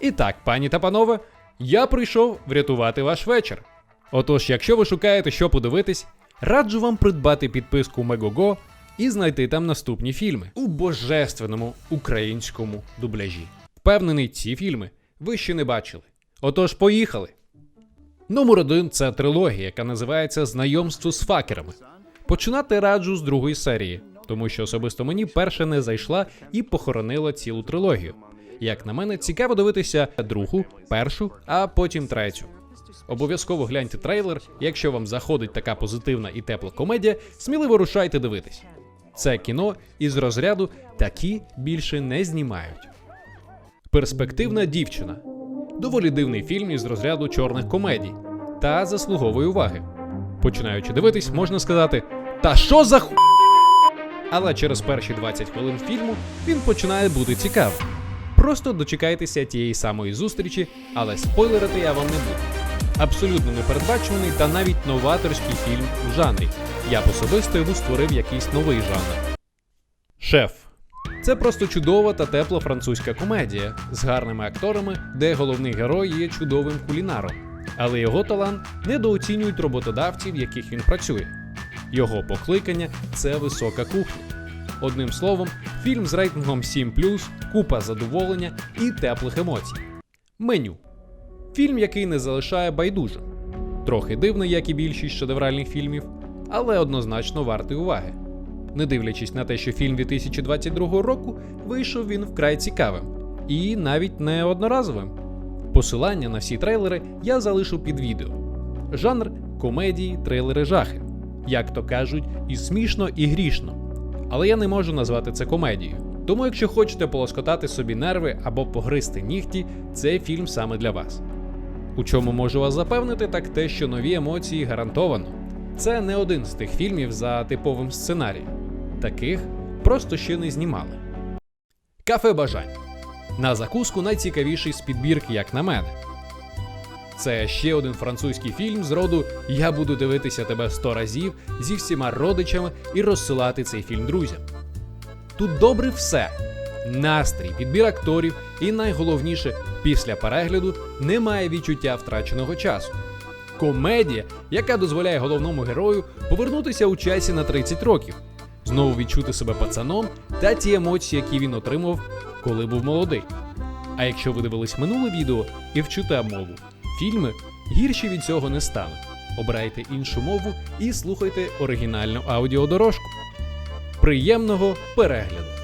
І так, пані та панове, я прийшов врятувати ваш вечір. Отож, якщо ви шукаєте, що подивитись, раджу вам придбати підписку Megogo і знайти там наступні фільми у божественному українському дубляжі. Впевнений, ці фільми ви ще не бачили. Отож, поїхали! Номер один це трилогія, яка називається Знайомство з факерами. Починати раджу з другої серії, тому що особисто мені перша не зайшла і похоронила цілу трилогію. Як на мене, цікаво дивитися другу, першу, а потім третю. Обов'язково гляньте трейлер, якщо вам заходить така позитивна і тепла комедія, сміливо рушайте дивитись. Це кіно із розряду такі більше не знімають. Перспективна дівчина доволі дивний фільм із розряду чорних комедій та заслуговує уваги. Починаючи дивитись, можна сказати: Та що за ху. Але через перші 20 хвилин фільму він починає бути цікавим. Просто дочекайтеся тієї самої зустрічі, але спойлерити я вам не буду. Абсолютно непередбачуваний та навіть новаторський фільм у жанрі. Я б особисто йому створив якийсь новий жанр. Шеф. Це просто чудова та тепла французька комедія з гарними акторами, де головний герой є чудовим кулінаром, але його талант недооцінюють роботодавці, в яких він працює. Його покликання це висока кухня. Одним словом, фільм з рейтингом 7 купа задоволення і теплих емоцій. Меню. Фільм, який не залишає байдужим. Трохи дивний, як і більшість шедевральних фільмів, але однозначно вартий уваги. Не дивлячись на те, що фільм 2022 року вийшов він вкрай цікавим і навіть не одноразовим. Посилання на всі трейлери я залишу під відео. Жанр комедії, трейлери, жахи. Як то кажуть, і смішно, і грішно. Але я не можу назвати це комедією. Тому, якщо хочете полоскотати собі нерви або погризти нігті, цей фільм саме для вас. У чому можу вас запевнити, так те, що нові емоції гарантовано. Це не один з тих фільмів за типовим сценарієм. Таких просто ще не знімали. Кафе бажань. На закуску найцікавіший з підбірки, як на мене. Це ще один французький фільм з роду Я буду дивитися тебе сто разів зі всіма родичами і розсилати цей фільм друзям. Тут добре все: настрій, підбір акторів, і найголовніше, після перегляду немає відчуття втраченого часу. Комедія, яка дозволяє головному герою повернутися у часі на 30 років, знову відчути себе пацаном та ті емоції, які він отримав, коли був молодий. А якщо ви дивились минуле відео і вчите мову, фільми гірші від цього не стане. Обирайте іншу мову і слухайте оригінальну аудіодорожку. Приємного перегляду!